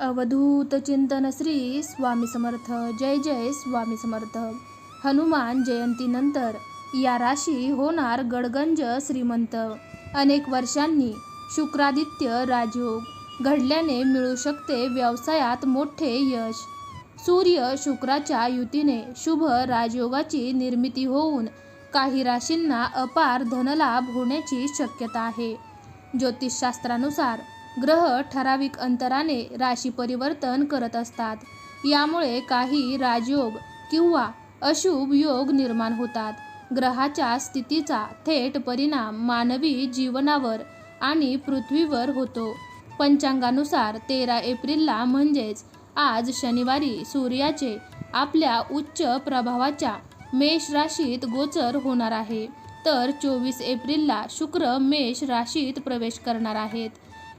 अवधूत चिंतन श्री स्वामी समर्थ. जय जय स्वामी समर्थ. हनुमान जयंतीनंतर या राशी होणार गडगंज श्रीमंत. अनेक वर्षांनी शुक्रादित्य राजयोग घडल्याने मिळू शकते व्यवसायात मोठे यश. सूर्य शुक्राच्या युतीने शुभ राजयोगाची निर्मिती होऊन काही राशींना अपार धनलाभ होण्याची शक्यता आहे. ज्योतिषशास्त्रानुसार ग्रह ठराविक अंतराने राशी परिवर्तन करत असतात. यामुळे काही राजयोग किंवा अशुभ योग निर्माण होतात. ग्रहाच्या स्थितीचा थेट परिणाम मानवी जीवनावर आणि पृथ्वीवर होतो. पंचांगानुसार तेरा एप्रिलला म्हणजेच आज शनिवारी सूर्याचे आपल्या उच्च प्रभावाच्या मेष राशीत गोचर होणार आहे. तर चोवीस एप्रिलला शुक्र मेष राशीत प्रवेश करणार आहेत.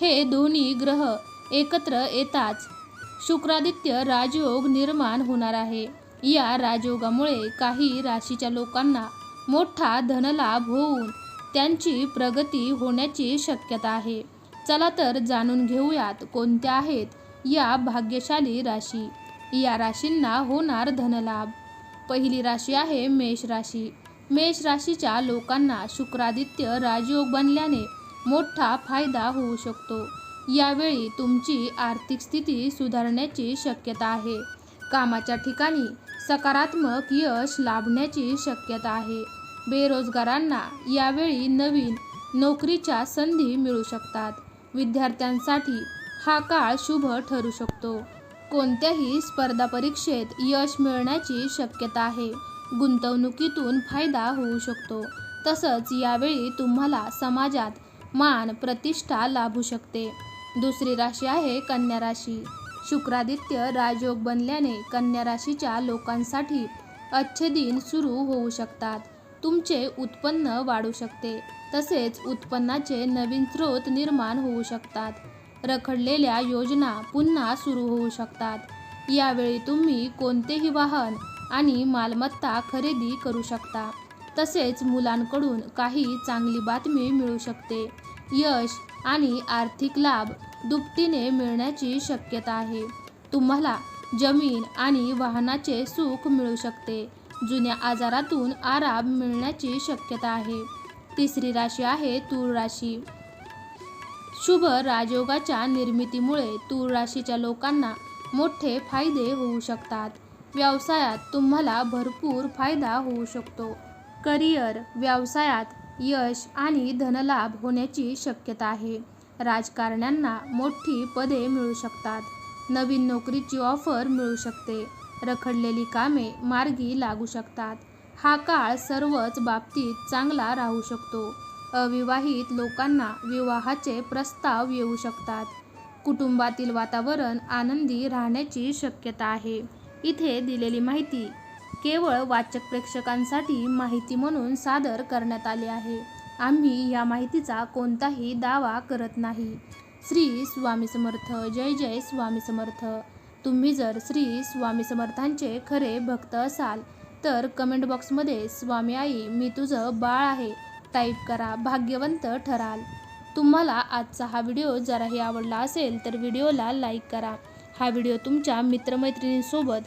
हे दोन्ही ग्रह एकत्र येताच शुक्रादित्य राजयोग निर्माण होणार आहे. या राजयोगामुळे काही राशीच्या लोकांना मोठा धनलाभ होऊन त्यांची प्रगती होण्याची शक्यता आहे. चला तर जाणून घेऊयात कोणत्या आहेत या भाग्यशाली राशी. या राशींना होणार धनलाभ. पहिली राशी आहे मेष राशी. मेष राशीच्या लोकांना शुक्रादित्य राजयोग बनल्याने मोठा फायदा होऊ शकतो. यावेळी तुमची आर्थिक स्थिती सुधारण्याची शक्यता आहे. कामाच्या ठिकाणी सकारात्मक यश लाभण्याची शक्यता आहे. बेरोजगारांना यावेळी नवीन नोकरीच्या संधी मिळू शकतात. विद्यार्थ्यांसाठी हा काळ शुभ ठरू शकतो. कोणत्याही स्पर्धा परीक्षेत यश मिळण्याची शक्यता आहे. गुंतवणुकीतून फायदा होऊ शकतो. तसंच यावेळी तुम्हाला समाजात मान प्रतिष्ठा लाभू शकते. दुसरी राशी आहे कन्या राशी. शुक्रादित्य राजयोग बनल्याने कन्या राशीच्या लोकांसाठी अच्छे दिन सुरू होऊ शकतात. तुमचे उत्पन्न वाढू शकते. तसेच उत्पन्नाचे नवीन स्रोत निर्माण होऊ शकतात. रखडलेल्या योजना पुन्हा सुरू होऊ शकतात. यावेळी तुम्ही कोणतेही वाहन आणि मालमत्ता खरेदी करू शकता. तसेच मुलांकडून काही चांगली बातमी मिळू शकते. यश आणि आर्थिक लाभ दुपटीने मिळण्याची शक्यता आहे. तुम्हाला जमीन आणि वाहनाचे सुख मिळू शकते. जुन्या आजारातून आराम मिळण्याची शक्यता आहे. तिसरी राशी आहे तूळ राशी. शुभ राजयोगाच्या निर्मितीमुळे तूळ राशीच्या लोकांना मोठे फायदे होऊ शकतात. व्यवसायात तुम्हाला भरपूर फायदा होऊ शकतो. करिअर व्यवसायात यश आणि धनलाभ होण्याची शक्यता आहे. राजकारण्यांना मोठी पदे मिळू शकतात. नवीन नोकरीची ऑफर मिळू शकते. रखडलेली कामे मार्गी लागू शकतात. हा काळ सर्वच बाबतीत चांगला राहू शकतो. अविवाहित लोकांना विवाहाचे प्रस्ताव येऊ शकतात. कुटुंबातील वातावरण आनंदी राहण्याची शक्यता आहे. इथे दिलेली माहिती केवळ वाचक प्रेक्षकांसाठी माहिती म्हणून सादर करण्यात आली आहे. आम्ही या माहितीचा कोणताही दावा करत नाही. श्री स्वामी समर्थ जय जय स्वामी समर्थ. तुम्ही जर श्री स्वामी समर्थांचे खरे भक्त असाल तर कमेंट बॉक्समध्ये स्वामी आई मी तुझं बाळ आहे. टाईप करा भाग्यवंत ठराल. तुम्हाला आजचा हा व्हिडिओ जराही आवडला असेल तर व्हिडिओला लाईक करा. हा व्हिडिओ तुमच्या मित्रमैत्रिणींसोबत